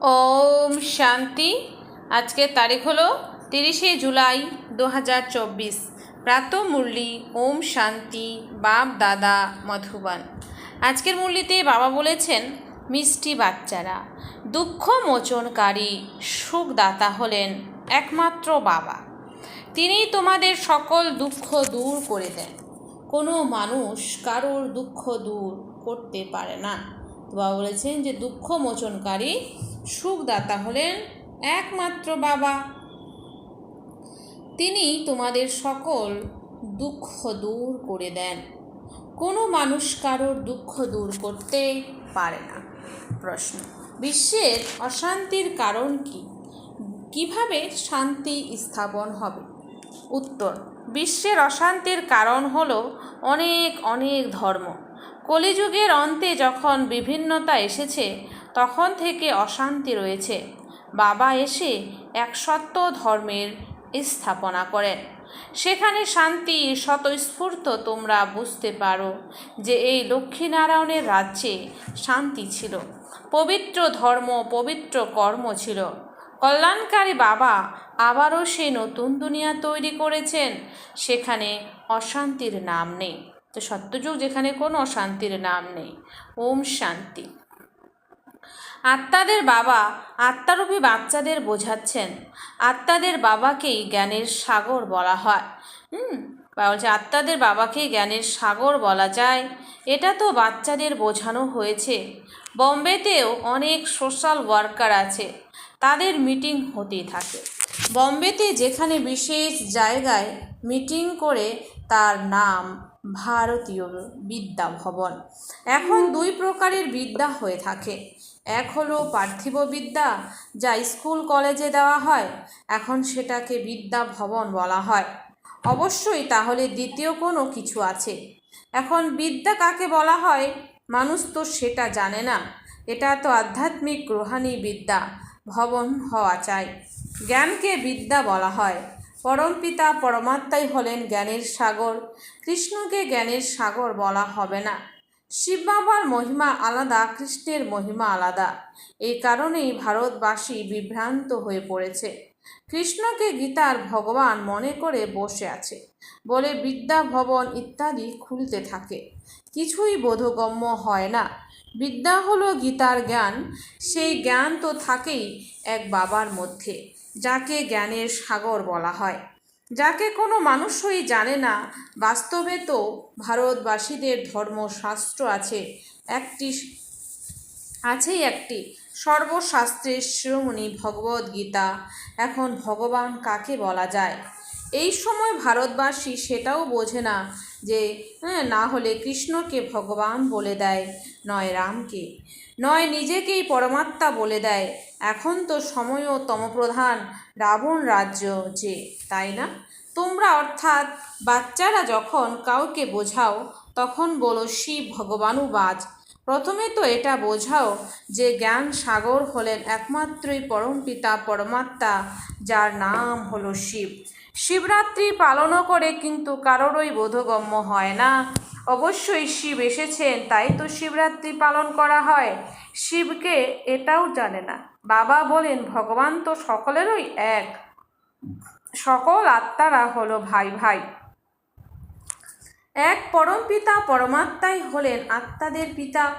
ওম শান্তি। আজকের তারিখ হলো তিরিশে জুলাই দু হাজার চব্বিশ। প্রাত মুরলি ওম শান্তি, বাপ দাদা মধুবান। আজকের মুরলিতে বাবা বলেছেন, মিষ্টি বাচ্চারা, দুঃখ মোচনকারী সুখদাতা হলেন একমাত্র বাবা। তিনি তোমাদের সকল দুঃখ দূর করে দেন। কোনো মানুষ কারোর দুঃখ দূর করতে পারে না। বাবা বলেছেন যে, দুঃখ মোচনকারী সুখদাতা হলেন একমাত্র বাবা। তিনি তোমাদের সকল দুঃখ দূর করে দেন। কোনো মানুষ কারোর দুঃখ দূর করতে পারে না। প্রশ্ন, বিশ্বের অশান্তির কারণ কি? কীভাবে শান্তি স্থাপন হবে? উত্তর, বিশ্বের অশান্তির কারণ হল অনেক অনেক ধর্ম। কলিযুগের অন্তে যখন বিভিন্নতা এসেছে তখন থেকে অশান্তি রয়েছে। বাবা এসে এক সত্য ধর্মের স্থাপনা করেন। সেখানে শান্তি, স্বতঃস্ফূর্ত তোমরা বুঝতে পারো যে এই লক্ষ্মীনারায়ণের রাজ্যে শান্তি ছিল। পবিত্র ধর্ম, পবিত্র কর্ম ছিল। কল্যাণকারী বাবা আবারও সেই নতুন দুনিয়া তৈরি করেছেন। সেখানে অশান্তির নাম নেই। তো সত্যযুগ যেখানে কোনো অশান্তির নাম নেই। ওম শান্তি। আত্মাদের বাবা আত্মারূপী বাচ্চাদের বোঝাচ্ছেন। আত্মাদের বাবাকেই জ্ঞানের সাগর বলা হয়। হুম বলছে, আত্মাদের বাবাকেই জ্ঞানের সাগর বলা যায়। এটা তো বাচ্চাদের বোঝানো হয়েছে। বম্বেতেও অনেক সোশ্যাল ওয়ার্কার আছে। তাদের মিটিং হতেই থাকে। বম্বেতে যেখানে বিশেষ জায়গায় মিটিং করে তার নাম ভারতীয় বিদ্যা ভবন। এখন দুই প্রকারের বিদ্যা হয়ে থাকে। এক হলো পার্থিব বিদ্যা যা স্কুল কলেজে দেওয়া হয়, এখন সেটাকে বিদ্যা ভবন বলা হয়। অবশ্যই তাহলে দ্বিতীয় কোনো কিছু আছে। এখন বিদ্যা কাকে বলা হয়? মানুষ তো সেটা জানে না। এটা তো আধ্যাত্মিক গ্রহাণী বিদ্যা, ভবন হওয়া চাই। জ্ঞানকে বিদ্যা বলা হয়। পরমপিতা পরমাত্মাই হলেন জ্ঞানের সাগর। কৃষ্ণকে জ্ঞানের সাগর বলা হবে না। শিব বাবার মহিমা আলাদা, কৃষ্ণের মহিমা আলাদা। এই কারণেই ভারতবাসী বিভ্রান্ত হয়ে পড়েছে। কৃষ্ণকে গীতার ভগবান মনে করে বসে আছে, বলে বিদ্যা ভবন ইত্যাদি খুলতে থাকে। কিছুই বোধগম্য হয় না। বিদ্যা হলো গীতার জ্ঞান, সেই জ্ঞান তো থাকেই এক বাবার মধ্যে, যাকে জ্ঞানের সাগর বলা হয়। যাকে কোনো মানুষই জানে না, বাস্তবে তো ভারতবাসীদের ধর্মশাস্ত্র আছে একটি, আছেই একটি। সর্বশাস্ত্রের শিরোমণি ভগবদ গীতা, এখন ভগবান কাকে বলা যায়? এই সময় ভারতবাসী সেটাও বোঝে না যে হ্যাঁ না হলে কৃষ্ণকে ভগবান বলে দেয়, নয় রামকে। নয় নিজেকেই পরমাত্মা বলে দেয়। এখন তো সময়ও তমপ্রধান রাবণ রাজ্য যে, তাই না? তোমরা অর্থাৎ বাচ্চারা যখন কাউকে বোঝাও, তখন বলো শিব ভগবানুবাজ প্রথমে তো এটা বোঝাও যে জ্ঞান সাগর হলেন একমাত্রই পরম পিতা পরমাত্মা, যার নাম হলো শিব। শিবরাত্রি পালনও করে কিন্তু কারোরই বোধগম্য হয় না। অবশ্যই শিব এসেছেন, তাই তো শিবরাত্রি পালন করা হয়। শিবকে এটাও জানে না। বাবা বলেন, ভগবান তো সকলেরই এক। সকল আত্মারা হলো ভাই ভাই। এক পরম পিতা পরমাত্মাই হলেন আত্মাদের পিতা।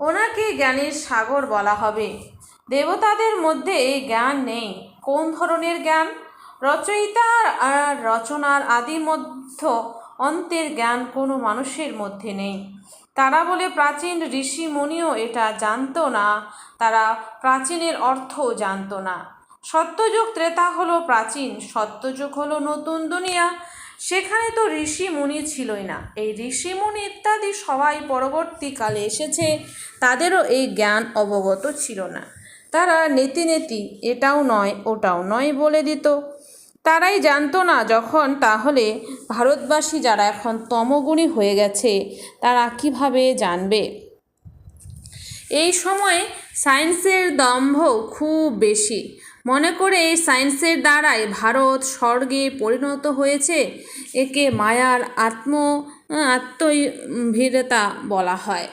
ওনাকে জ্ঞানের সাগর বলা হবে। দেবতাদের মধ্যে এই জ্ঞান নেই। কোন ধরনের জ্ঞান? রচয়িতার আর রচনার আদি মধ্য অন্তের জ্ঞান কোনো মানুষের মধ্যে নেই। তারা বলে প্রাচীন ঋষি মুনিও এটা জানতো না, তারা প্রাচীনের অর্থও জানতো না। সত্যযুগ ত্রেতা হলো প্রাচীন, সত্যযুগ হলো নতুন দুনিয়া। সেখানে তো ঋষি মুনি ছিলই না। এই ঋষি মুনি ইত্যাদি সবাই পরবর্তীকালে এসেছে, তাদেরও এই জ্ঞান অবগত ছিল না। তারা নেতি নেতি, এটাও নয়, ওটাও নয় বলে দিত। তারাই জানতো না যখন তাহলে ভারতবাসী যারা এখন তমগুণী হয়ে গেছে, তারা কীভাবে জানবে? এই সময় সায়েন্সের দম্ভ খুব বেশি। মনে করে এই সায়েন্সের দ্বারাই ভারত স্বর্গে পরিণত হয়েছে, একে মায়ার আত্ম আত্মভীরতা বলা হয়।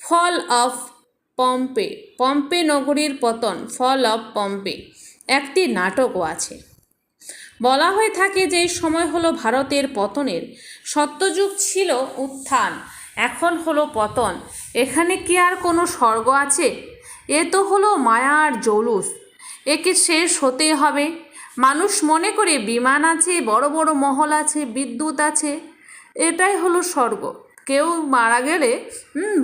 ফল অফ পম্পে পম্পে নগরীর পতন, ফল অফ পম্পে। একটি নাটকও আছে। বলা হয়ে থাকে যে সময় হলো ভারতের পতনের। সত্যযুগ ছিল উত্থান, এখন হলো পতন। এখানে কি আর কোনো স্বর্গ আছে? এ তো হলো মায়ার জৌলুস। একে শেষ হতেই হবে। মানুষ মনে করে বিমান আছে, বড় বড় মহল আছে, বিদ্যুৎ আছে। এটাই হলো স্বর্গ। কেউ মারা গেলে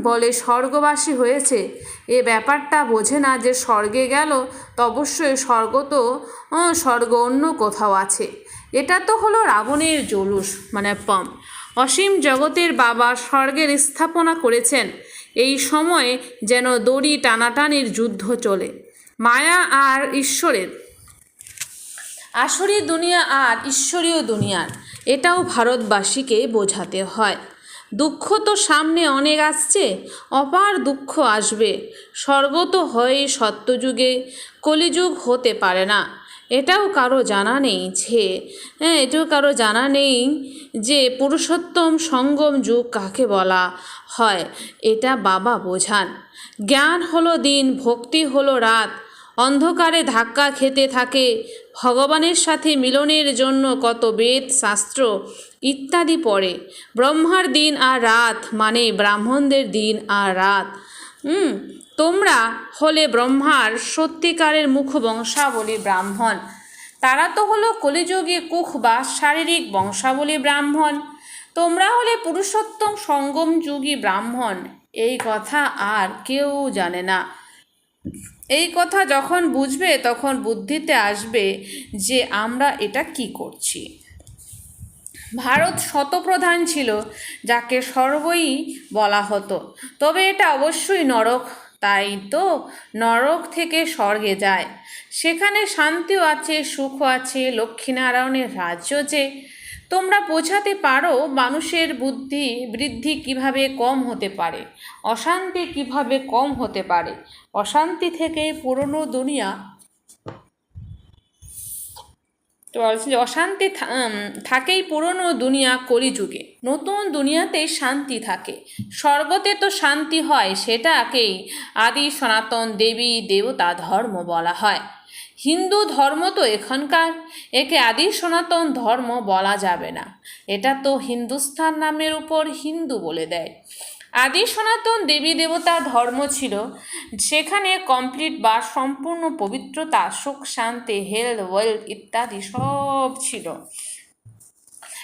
বলে স্বর্গবাসী হয়েছে। এ ব্যাপারটা বোঝে না যে স্বর্গে গেল, তো অবশ্যই স্বর্গ তো স্বর্গ অন্য কোথাও আছে। এটা তো হলো রাবণের জৌলুস মানে পম। অসীম জগতের বাবা স্বর্গের স্থাপনা করেছেন। এই সময়ে যেন দড়ি টানাটানির যুদ্ধ চলে। মায়া আর ঈশ্বরের। আসরি দুনিয়া আর ঈশ্বরীয় দুনিয়ার। এটাও ভারতবাসীকে বোঝাতে হয়। দুঃখ তো সামনে অনেক আসছে, অপার দুঃখ আসবে। স্বর্গ তো হয় সত্যযুগে কলিযুগ হতে পারে না। এটাও কারও জানা নেই যে হ্যাঁ এটাও কারও জানা নেই যে পুরুষোত্তম সঙ্গম যুগ কাকে বলা হয়, এটা বাবা বোঝান। জ্ঞান হলো দিন, ভক্তি হলো রাত। অন্ধকারে ধাক্কা খেতে থাকে। ভগবানের সাথে মিলনের জন্য কত বেদ, শাস্ত্র ইত্যাদি পড়ে। ব্রহ্মার দিন আর রাত মানে ব্রাহ্মণদের দিন আর রাত। হুম তোমরা হলে ব্রহ্মার সত্যিকারের মুখ বংশাবলী ব্রাহ্মণ। তারা তো হলো কলিযুগে কুখ বা শারীরিক বংশাবলী ব্রাহ্মণ। তোমরা হলে পুরুষোত্তম সঙ্গম যুগী ব্রাহ্মণ। এই কথা আর কেউ জানে না। এই কথা যখন বুঝবে, তখন বুদ্ধিতে আসবে যে আমরা এটা কি করছি। ভারত শতপ্রধান ছিল, যাকে সর্বই বলা হতো। তবে এটা অবশ্যই নরক, তাই তো নরক থেকে স্বর্গে যায়। সেখানে শান্তিও আছে, সুখও আছে, লক্ষ্মীনারায়ণের রাজ্য যে। তোমরা বোঝাতে পারো মানুষের বুদ্ধি বৃদ্ধি কীভাবে কম হতে পারে, অশান্তি কীভাবে কম হতে পারে। অশান্তি থেকে পুরনো দুনিয়া তো বলছি যে অশান্তি থাকেই পুরনো দুনিয়া কলিযুগে। নতুন দুনিয়াতেই শান্তি থাকে। স্বর্গতে তো শান্তি হয়, সেটাকেই আদি সনাতন দেবী দেবতা ধর্ম বলা হয়। হিন্দু ধর্ম তো এখানকার, একে আদি সনাতন ধর্ম বলা যাবে না। এটা তো হিন্দুস্থান নামের উপর হিন্দু বলে দেয়। আদি সনাতন দেবী দেবতা ধর্ম ছিল সেখানে কমপ্লিট বা সম্পূর্ণ পবিত্রতা, সুখ, শান্তি হেলথ ওয়েলথ ইত্যাদি সব ছিল।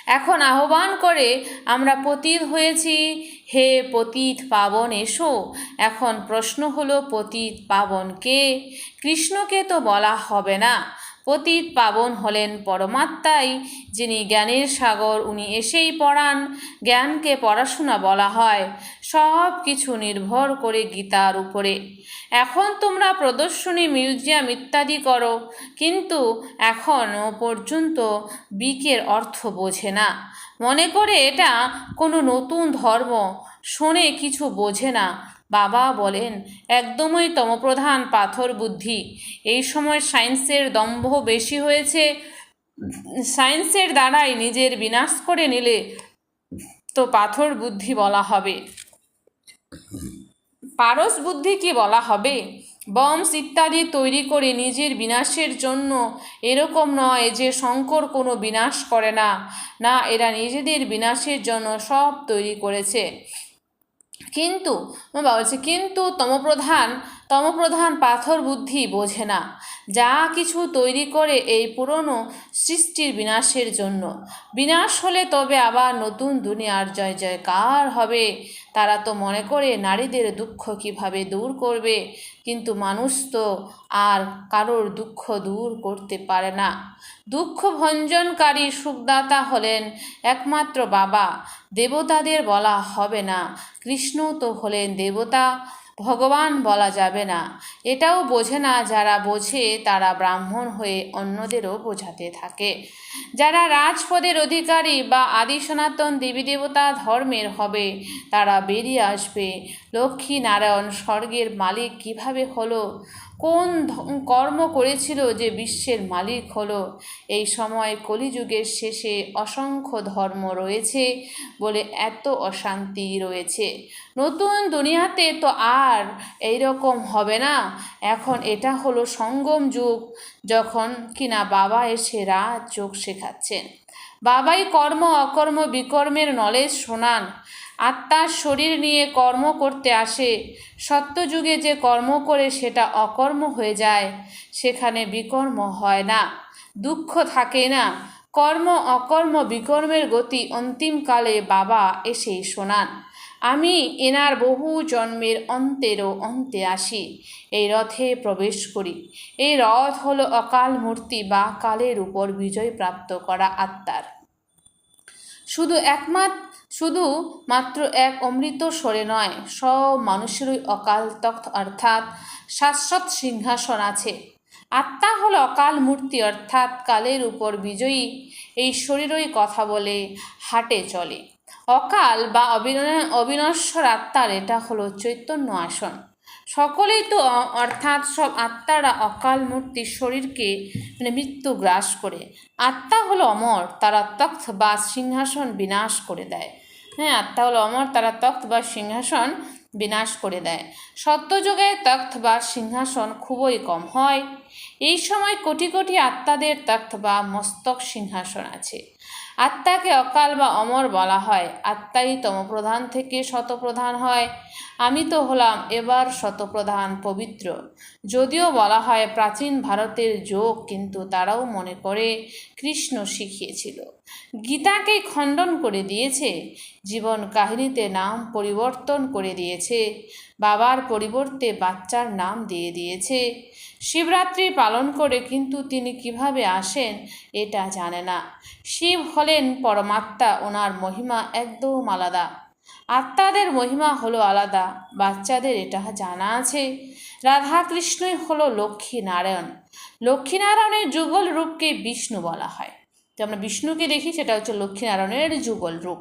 এখন আহ্বান করে, আমরা পতীত হয়েছি। হে পতিত পাবন, এসো। এখন প্রশ্ন হলো, পতীত পাবন কে কৃষ্ণকে তো বলা হবে না। পতিত পাবন হলেন পরমাত্মাই, যিনি জ্ঞানের সাগর, উনি এসেই পড়ান জ্ঞানকে পড়াশোনা বলা হয়। সব কিছু নির্ভর করে গীতার উপরে। এখন তোমরা প্রদর্শনী, মিউজিয়াম ইত্যাদি করো, কিন্তু এখনও পর্যন্ত বিকের অর্থ বোঝে না। মনে করে এটা কোনো নতুন ধর্ম শোনে কিছু বোঝে না। বাবা বলেন, একদমই তমপ্রধান পাথর বুদ্ধি। এই সময় সায়েন্সের দম্ভ বেশি হয়েছে, সায়েন্সের দ্বারাই নিজের বিনাশ করে নিলে তো পাথর বুদ্ধি বলা হবে। পারস বুদ্ধি কি বলা হবে? বমস ইত্যাদি তৈরি করে নিজের বিনাশের জন্য এরকম নয় যে শঙ্কর কোনো বিনাশ করে না। না, এরা নিজেদের বিনাশের জন্য সব তৈরি করেছে। কিন্তু বাবা বলছে কিন্তু তমপ্রধান তমপ্রধান পাথর বুদ্ধি বোঝে না। যা কিছু তৈরি করে এই পুরনো সৃষ্টির বিনাশের জন্য। বিনাশ হলে তবে আবার নতুন দুনিয়ার জয় জয়কার হবে। তারা তো মনে করে নারীদের দুঃখ কীভাবে দূর করবে, কিন্তু মানুষ তো আর কারোর দুঃখ দূর করতে পারে না। দুঃখ ভঞ্জনকারী সুখদাতা হলেন একমাত্র বাবা। দেবতাদের বলা হবে না। কৃষ্ণ তো হলেন দেবতা ভগবান বলা যাবে না। এটাও বোঝে না যারা বোঝে, তারা ব্রাহ্মণ হয়ে অন্যদেরও বোঝাতে থাকে। যারা রাজপদের অধিকারী বা আদি সনাতন দেবী দেবতা ধর্মের হবে, তারা বেরিয়ে আসবে। লক্ষ্মী নারায়ণ স্বর্গের মালিক কীভাবে হলো? কোন কর্ম করেছিল যে বিশ্বের মালিক হলো? এই সময় কলিযুগের শেষে অসংখ্য ধর্ম রয়েছে বলে এত অশান্তি রয়েছে। নতুন দুনিয়াতে তো আর এইরকম হবে না। এখন এটা হলো সঙ্গম যুগ, যখন কিনা বাবা এসে রাত যোগ শেখাচ্ছেন। বাবাই কর্ম, অকর্ম, বিকর্মের নলেজ শোনান। আত্মার শরীর নিয়ে কর্ম করতে আসে, সত্যযুগে যে কর্ম করে সেটা অকর্ম হয়ে যায়, সেখানে বিকর্ম হয় না, দুঃখ থাকে না, কর্ম অকর্ম বিকর্মের গতি অন্তিমকালে বাবা এসেই শোনান, আমি এনার বহু জন্মের অন্তেরও অন্তে আসি, এই রথে প্রবেশ করি, এই রথ হলো অকাল মূর্তি বা কালের উপর বিজয় প্রাপ্ত করা আত্মার। শুধু একমাত্র শুধু মাত্র এক অমৃত স্বরে নয়, সব মানুষেরই অকাল তখ্ত অর্থাৎ শাশ্বত সিংহাসন আছে। আত্মা হল অকাল মূর্তি অর্থাৎ কালের উপর বিজয়ী, এই শরীরই কথা বলে, হাটে চলে। অকাল বা অবিনশ্বর আত্মার এটা হলো চৈতন্য আসন। সকলেই তো অর্থাৎ সব আত্মারা অকাল মূর্তির শরীরকে মানে মৃত্যু গ্রাস করে। আত্মা হলো অমর, তারা তখ্ত বা সিংহাসন বিনাশ করে দেয়। হ্যাঁ আত্মা হলো অমর তারা তখ্ত বা সিংহাসন বিনাশ করে দেয়। সত্যযুগে তখ্ত বা সিংহাসন খুবই কম হয়। এই সময় কোটি কোটি আত্মাদের তখ্ত বা মস্তক সিংহাসন আছে। আত্মাকে অকাল বা অমর বলা হয়। আত্মাই তমপ্রধান থেকে শতপ্রধান হয়। আমি তো হলাম এবার শতপ্রধান পবিত্র। যদিও বলা হয় প্রাচীন ভারতের যোগ কিন্তু তারাও মনে করে কৃষ্ণ শিখিয়েছিল। গীতাকে খণ্ডন করে দিয়েছে। জীবন কাহিনীতে নাম পরিবর্তন করে দিয়েছে। বাবার পরিবর্তে বাচ্চার নাম দিয়ে দিয়েছে। শিবরাত্রি পালন করে কিন্তু তিনি কীভাবে আসেন এটা জানে না। শিব হলেন পরমাত্মা, ওনার মহিমা একদম আলাদা। আত্মাদের মহিমা হলো আলাদা, বাচ্চাদের এটা জানা আছে। রাধা কৃষ্ণই হলো লক্ষ্মী নারায়ণ লক্ষ্মী নারায়ণের যুগল রূপকে বিষ্ণু বলা হয়। তো আমরা বিষ্ণুকে দেখি, সেটা হচ্ছে লক্ষ্মী নারায়ণের যুগল রূপ।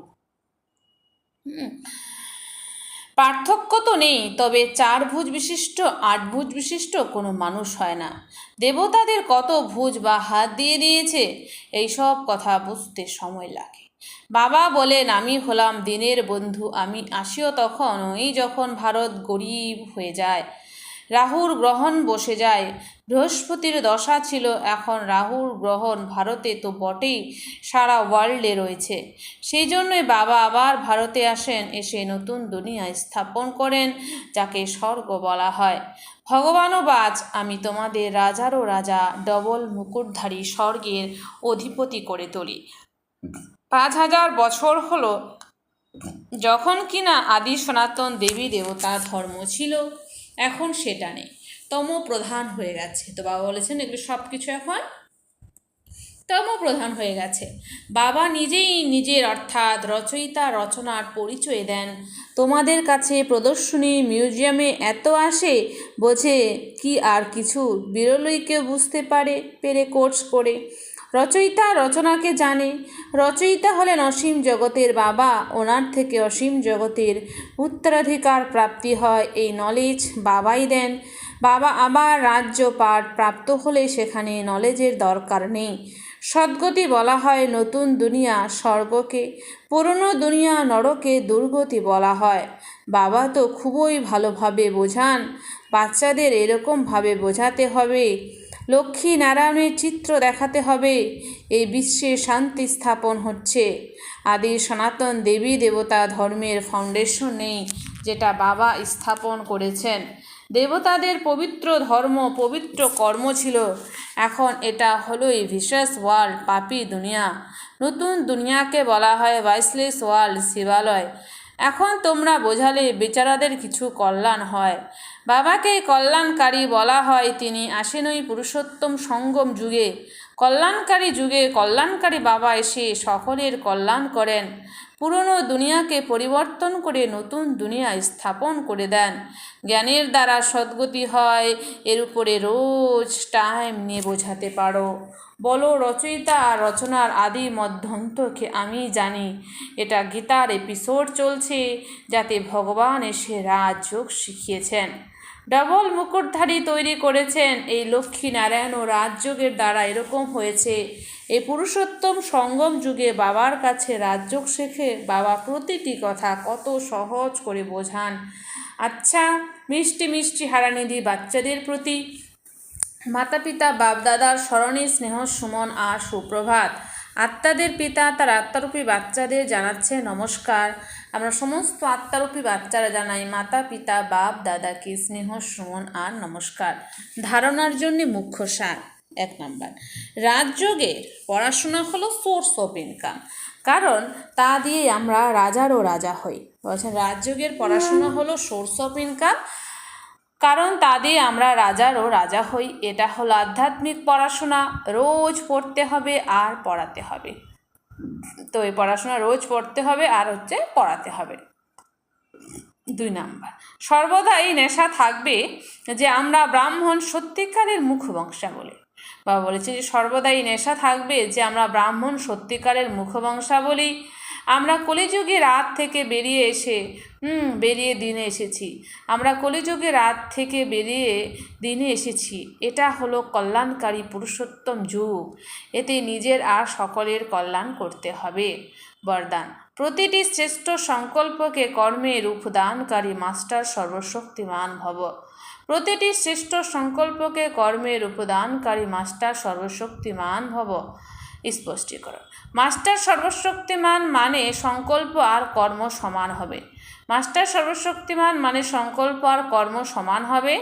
পার্থক্য তো নেই, তবে চার ভুজ বিশিষ্ট, আট ভুজ বিশিষ্ট কোনো মানুষ হয় না। দেবতাদের কত ভুজ বা হাত দিয়ে দিয়েছে এইসব কথা বুঝতে সময় লাগে। বাবা বলেন, আমি হলাম দিনের বন্ধু, আমি আসিও তখন, ওই যখন ভারত গরিব হয়ে যায়। রাহুর গ্রহণ বসে যায়। বৃহস্পতির দশা ছিল এখন রাহুর গ্রহণ ভারতে তো বটেই, সারা ওয়ার্ল্ডে রয়েছে। সেই জন্যই বাবা আবার ভারতে আসেন, এসে নতুন দুনিয়া স্থাপন করেন, যাকে স্বর্গ বলা হয়। ভগবানও বাজ, আমি তোমাদের রাজারও রাজা, ডবল মুকুটধারী স্বর্গের অধিপতি করে তুলি। পাঁচ হাজার বছর হলো, যখন কিনা আদি সনাতন দেবী দেবতা ধর্ম ছিল এখন সেটা নেই। তম প্রধান হয়ে গেছে। তো বাবা বলেছেন, এগুলো সব কিছু এখন তম প্রধান হয়ে গেছে। বাবা নিজেই নিজের অর্থাৎ রচয়িতা রচনার পরিচয় দেন। তোমাদের কাছে প্রদর্শনী, মিউজিয়ামে এত আসে, বোঝে কি আর কিছু? বিরলই কেউ বুঝতে পারে, পেরে কোর্স করে। রচয়িতা রচনাকে জানে। রচয়িতা হলেন অসীম জগতের বাবা। ওনার থেকে অসীম জগতের উত্তরাধিকার প্রাপ্তি হয়। এই নলেজ বাবাই দেন। বাবা আবার রাজ্য পাঠ প্রাপ্ত হলে সেখানে নলেজের দরকার নেই। সদ্গতি বলা হয় নতুন দুনিয়া স্বর্গকে, পুরনো দুনিয়া নরকে দুর্গতি বলা হয়। বাবা তো খুবই ভালোভাবে বোঝান। বাচ্চাদের এরকমভাবে বোঝাতে হবে। লক্ষ্মী নারায়ণের চিত্র দেখাতে হবে। এই বিশ্বে শান্তি স্থাপন হচ্ছে। আদি সনাতন দেবী দেবতা ধর্মের ফাউন্ডেশন যেটা বাবা স্থাপন করেছেন। দেবতাদের পবিত্র ধর্ম, পবিত্র কর্ম ছিল। এখন এটা হলোই ভিশাস ওয়ার্ল্ড পাপি দুনিয়া। নতুন দুনিয়াকে বলা হয় ভাইসলেস ওয়ার্ল্ড শিবালয়। এখন তোমরা বোঝালে বেচারাদের কিছু কল্যাণ হয়। বাবাকে কল্যাণকারী বলা হয় তিনি আসেন ওই পুরুষোত্তম সঙ্গম যুগে। কল্যাণকারী যুগে কল্যাণকারী বাবা এসে সকলের কল্যাণ করেন। পুরনো দুনিয়াকে পরিবর্তন করে নতুন দুনিয়া স্থাপন করে দেন। জ্ঞানের দ্বারা সদ্গতি হয়, এর উপরে রোজ টাইম নিয়ে বোঝাতে পারো। বলো, রচয়িতা আর রচনার আদি মধ্যন্তকে আমি জানি। এটা গীতার এপিসোড চলছে, যাতে ভগবান এসে রাজযোগ শিখিয়েছেন। ডবল মুকুটধারী তৈরি করেছেন এই লক্ষ্মী নারায়ণ ও রাজযোগের দ্বারা এরকম হয়েছে। এই পুরুষোত্তম সঙ্গম যুগে বাবার কাছে রাজযোগ শেখে। বাবা প্রতিটি কথা কত সহজ করে বোঝান। আচ্ছা মিষ্টি মিষ্টি হারানিধি বাচ্চাদের প্রতি। মাতা পিতা বাপদাদার স্মরণে স্নেহ সুমন আর সুপ্রভাত। আত্মাদের পিতা, তার আত্মারূপী বাচ্চাদের জানাচ্ছে নমস্কার। আমরা সমস্ত আত্মারূপী বাচ্চারা জানাই মাতা পিতা বাপ দাদাকে স্নেহ সুমন আর নমস্কার। ধারণার জন্য মুখ্য সার। এক নম্বর রাজযোগের পড়াশোনা হলো সোর্স অফ ইনকাম কারণ তা দিয়ে আমরা রাজারও রাজা হই। বলছেন রাজযোগের পড়াশোনা হলো সোর্স অফ ইনকাম কারণ তা দিয়ে আমরা রাজারও রাজা হই। এটা হলো আধ্যাত্মিক পড়াশোনা। রোজ পড়তে হবে আর পড়াতে হবে। তো এই পড়াশোনা রোজ পড়তে হবে আর হচ্ছে পড়াতে হবে। দুই নাম্বার সর্বদা এই নেশা থাকবে যে আমরা ব্রাহ্মণ সত্যিকারের মুখবংশাবলী বা বলেছে যে সর্বদা এই নেশা থাকবে যে আমরা ব্রাহ্মণ সত্যিকারের মুখবংশাবলী আমরা কলিযুগে রাত থেকে বেরিয়ে এসে, হুম, বেরিয়ে দিনে এসেছি। আমরা কলিযুগে রাত থেকে বেরিয়ে দিনে এসেছি। এটা হলো কল্যাণকারী পুরুষোত্তম যুগ। এতে নিজের আর সকলের কল্যাণ করতে হবে। বরদান। প্রতিটি শ্রেষ্ঠ সংকল্পকে কর্মে রূপদানকারী মাস্টার সর্বশক্তিমান ভব। প্রতিটি শ্রেষ্ঠ সংকল্পকে কর্মে রূপদানকারী মাস্টার সর্বশক্তিমান ভব। স্পষ্টীকরণ। মাস্টার সর্বশক্তিমান মানে সংকল্প আর কর্ম সমান হবে। মাস্টার সর্বশক্তিমান মানে সংকল্প আর কর্ম সমান হবে।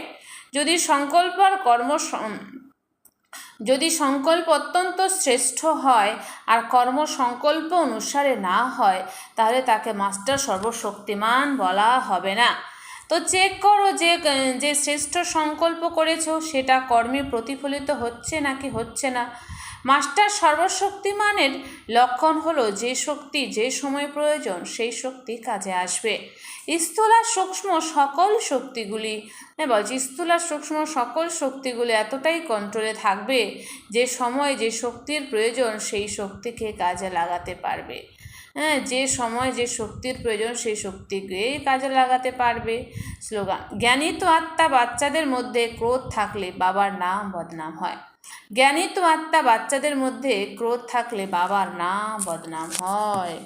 যদি সংকল্প আর কর্ম যদি সংকল্প অত্যন্ত শ্রেষ্ঠ হয় আর কর্ম সংকল্প অনুসারে না হয়, তাহলে তাকে মাস্টার সর্বশক্তিমান বলা হবে না। তো চেক করো যে যে শ্রেষ্ঠ সংকল্প করেছ, সেটা কর্মে প্রতিফলিত হচ্ছে নাকি হচ্ছে না? মাস্টার সর্বশক্তিমানের লক্ষণ হলো যে শক্তি যে সময় প্রয়োজন, সেই শক্তি কাজে আসবে। স্থূল সূক্ষ্ম সকল শক্তিগুলি হ্যাঁ বলছি স্থূল সূক্ষ্ম সকল শক্তিগুলি এতটাই কন্ট্রোলে থাকবে যে সময়, যে শক্তির প্রয়োজন, সেই শক্তিকে কাজে লাগাতে পারবে। হ্যাঁ যে সময়, যে শক্তির প্রয়োজন, সেই শক্তিকে কাজে লাগাতে পারবে। স্লোগান জ্ঞানী তো আত্মা বাচ্চাদের মধ্যে ক্রোধ থাকলে বাবার নাম বদনাম হয়। জ্ঞানী তো আত্মা বাচ্চাদের মধ্যে ক্রোধ থাকলে বাবার নাম বদনাম হয়।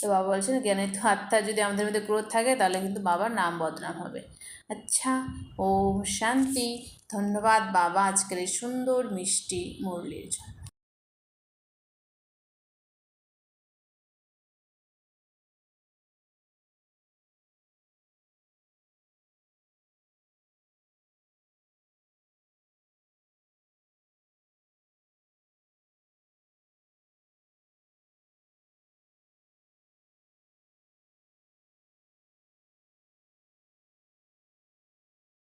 তো বাবা বলছেন, জ্ঞানী তো আত্মা, যদি আমাদের মধ্যে ক্রোধ থাকে, তাহলে কিন্তু বাবার নাম বদনাম হবে। আচ্ছা ওম শান্তি। ধন্যবাদ বাবা, আজকের এই সুন্দর মিষ্টি মুরলির জন্য।